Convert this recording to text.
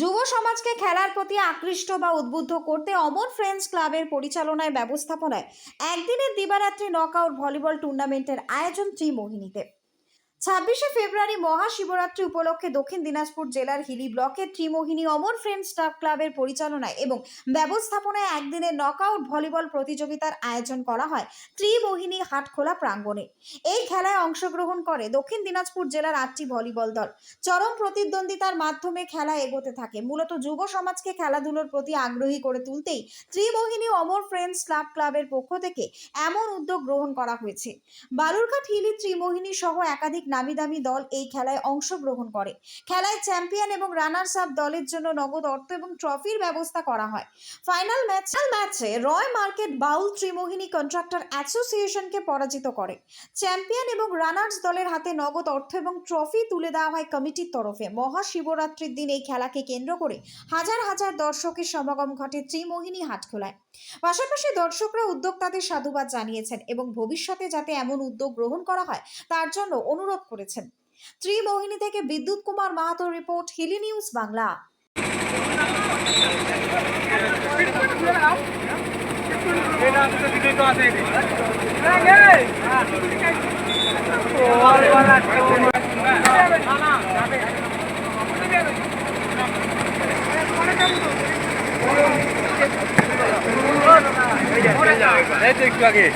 যুব সমাজকে খেলার প্রতি আকৃষ্ট বা উদ্বুদ্ধ করতে অমর ফ্রেন্ডস ক্লাবের পরিচালনায় ব্যবস্থাপনায় একদিনের দিবারাত্রি নকআউট ভলিবল টুর্নামেন্টের আয়োজন ত্রিমোহিনীতে। ছাব্বিশে ফেব্রুয়ারি মহাশিবরাত্রি উপলক্ষে দক্ষিণ দিনাজপুর জেলার হিলি ব্লকের ত্রিমোহিনী অমর ফ্রেন্ডস স্টাফ ক্লাবের পরিচালনায় এবং ব্যবস্থাপনায় একদিনের নকআউট ভলিবল প্রতিযোগিতার আয়োজন করা হয় ত্রিমোহিনী হাটখোলা প্রাঙ্গণে। এই খেলায় অংশগ্রহণ করে দক্ষিণ দিনাজপুর জেলার আটটি ভলিবল দল। চরম প্রতিদ্বন্দ্বিতার মাধ্যমে খেলা এগোতে থাকে। মূলত যুব সমাজকে খেলাধুলোর প্রতি আগ্রহী করে তুলতেই ত্রিমোহিনী অমর ফ্রেন্ডস ক্লাব ক্লাবের পক্ষ থেকে এমন উদ্যোগ গ্রহণ করা হয়েছে। বালুরঘাট হিলি ত্রিমোহিনী সহ একাধিক নামি দামি দল এই খেলায় অংশগ্রহণ করে। খেলায় চ্যাম্পিয়ন এবং রানার্স আপ দলের জন্য নগদ অর্থ এবং ট্রফির ব্যবস্থা করা হয়। ফাইনাল ম্যাচ ম্যাচে রয় মার্কেট বাউল ত্রিমোহিনী কন্ট্রাক্টর অ্যাসোসিয়েশনকে পরাজিত করে। চ্যাম্পিয়ন এবং রানার্স দলের হাতে নগদ অর্থ এবং ট্রফি তুলে দেওয়া হয় কমিটির তরফে। মহাশিবরাত্রির দিন এই খেলাকে কেন্দ্র করে হাজার হাজার দর্শকের সমাগম ঘটে ত্রিমোহিনী হাটখোলায়। পাশাপাশি দর্শকরা, উদ্যোক্তাদের সাধুবাদ জানিয়েছেন এবং ভবিষ্যতে যাতে এমন উদ্যোগ গ্রহণ করা হয়, তার জন্য অনুরোধ করেছেন। ত্রিমোহিনী থেকে বিদ্যুৎ কুমার মাহাতো রিপোর্ট হিলি নিউজ বাংলা। আগে।